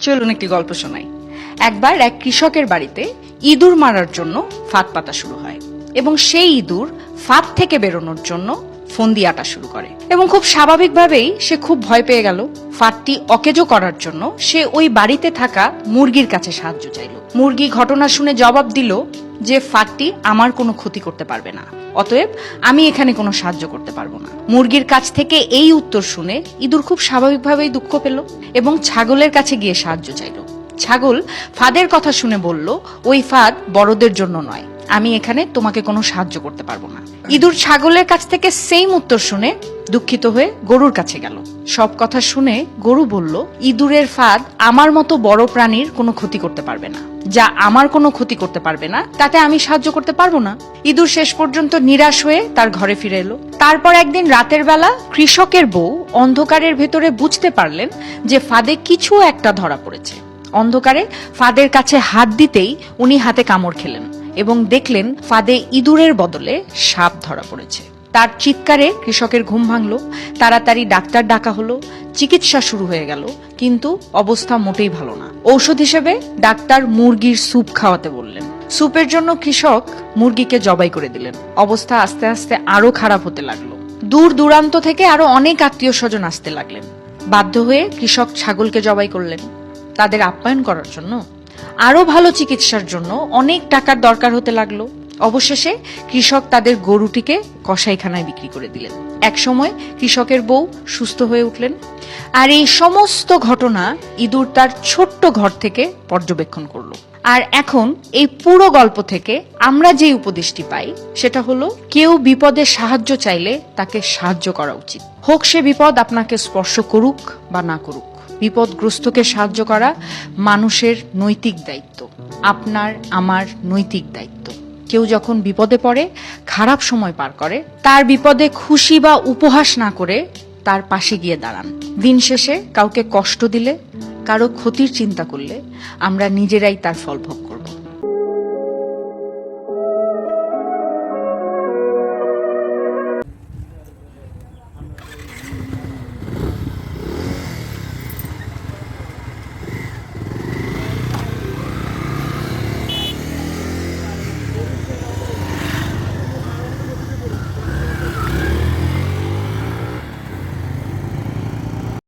চলুন একটি গল্প শোনাই। একবার এক কৃষকের বাড়িতে ইঁদুর মারার জন্য ফাঁদ পাতা শুরু হয় এবং সেই ইঁদুর ফাঁদ থেকে বেরোনোর জন্য ফন্দি আটা শুরু করে এবং খুব স্বাভাবিকভাবেই সে খুব ভয় পেয়ে গেল। ফাঁদটি অকেজো করার জন্য সে ওই বাড়িতে থাকা মুরগির কাছে সাহায্য চাইল। মুরগি ঘটনা শুনে জবাব দিল যে ফাঁকটি আমার কোনো ক্ষতি করতে পারবে না। অতএব আমি এখানে কোনো সাহায্য করতে পারব না। মুরগির কাছ থেকে এই উত্তর শুনে ইঁদুর খুব স্বাভাবিকভাবেই দুঃখ পেল এবং ছাগলের কাছে গিয়ে সাহায্য চাইল। ছাগল ফাঁদের কথা শুনে বলল, ওই ফাঁদ বড়দের জন্য নয় আমি এখানে তোমাকে কোনো সাহায্য করতে পারব না। ইঁদুর ছাগলের কাছ থেকে সেম উত্তর শুনে দুঃখিত হয়ে গরুর কাছে গেল। সব কথা শুনে গরু বলল, ইঁদুরের ফাঁদ আমার মতো বড় প্রাণীর কোনো ক্ষতি করতে পারবে না। যা আমার কোনো ক্ষতি করতে পারবে না, তাতে আমি সাহায্য করতে পারব না। ইঁদুর শেষ পর্যন্ত নিরাশ হয়ে তার ঘরে ফিরে এলো। তারপর একদিন রাতের বেলা কৃষকের বউ অন্ধকারের ভেতরে বুঝতে পারলেন যে ফাঁদে কিছু একটা ধরা পড়েছে। অন্ধকারে ফাঁদের কাছে হাত দিতেই উনি হাতে কামড় খেলেন। এবং দেখলেন ফাঁদে ইঁদুরের বদলে সাপ ধরা পড়েছে। তার চিৎকারে কৃষকের ঘুম ভাঙল, তাড়াতাড়ি ডাক্তার ডাকা হলো, চিকিৎসা শুরু হয়ে গেল, কিন্তু অবস্থা মোটেই ভালো না। ঔষধ হিসেবে ডাক্তার মুরগির স্যুপ খাওয়াতে বললেন। স্যুপের জন্য কৃষক মুরগিকে জবাই করে দিলেন। অবস্থা আস্তে আস্তে আরও খারাপ হতে লাগল। দূর দূরান্ত থেকে আরও অনেক আত্মীয় স্বজন আসতে লাগলেন। বাধ্য হয়ে কৃষক ছাগলকে জবাই করলেন। তাদের আপ্যায়ন করার জন্য আরও ভালো চিকিৎসার জন্য অনেক টাকার দরকার হতে লাগল। অবশেষে কৃষক তাদের গরুটিকে কসাইখানায় বিক্রি করে দিলেন। একসময় কৃষকের বউ সুস্থ হয়ে উঠলেন। আর এই সমস্ত ঘটনা ইঁদুর তার ছোট্ট ঘর থেকে পর্যবেক্ষণ করল। আর এখন এই পুরো গল্প থেকে আমরা যে উপদেশটি পাই, সেটা হলো কেউ বিপদে সাহায্য চাইলে তাকে সাহায্য করা উচিত। হোক সে বিপদ আপনাকে স্পর্শ করুক বা না করুক। বিপদগ্রস্তকে সাহায্য করা মানুষের নৈতিক দায়িত্ব, আপনার, আমার নৈতিক দায়িত্ব। কেউ যখন বিপদে পড়ে, খারাপ সময় পার করে, তার বিপদে খুশি বা উপহাস না করে তার পাশে গিয়ে দাঁড়ান। দিন শেষে কাউকে কষ্ট দিলে, কারও ক্ষতির চিন্তা করলে, আমরা নিজেরাই তার ফল ভোগ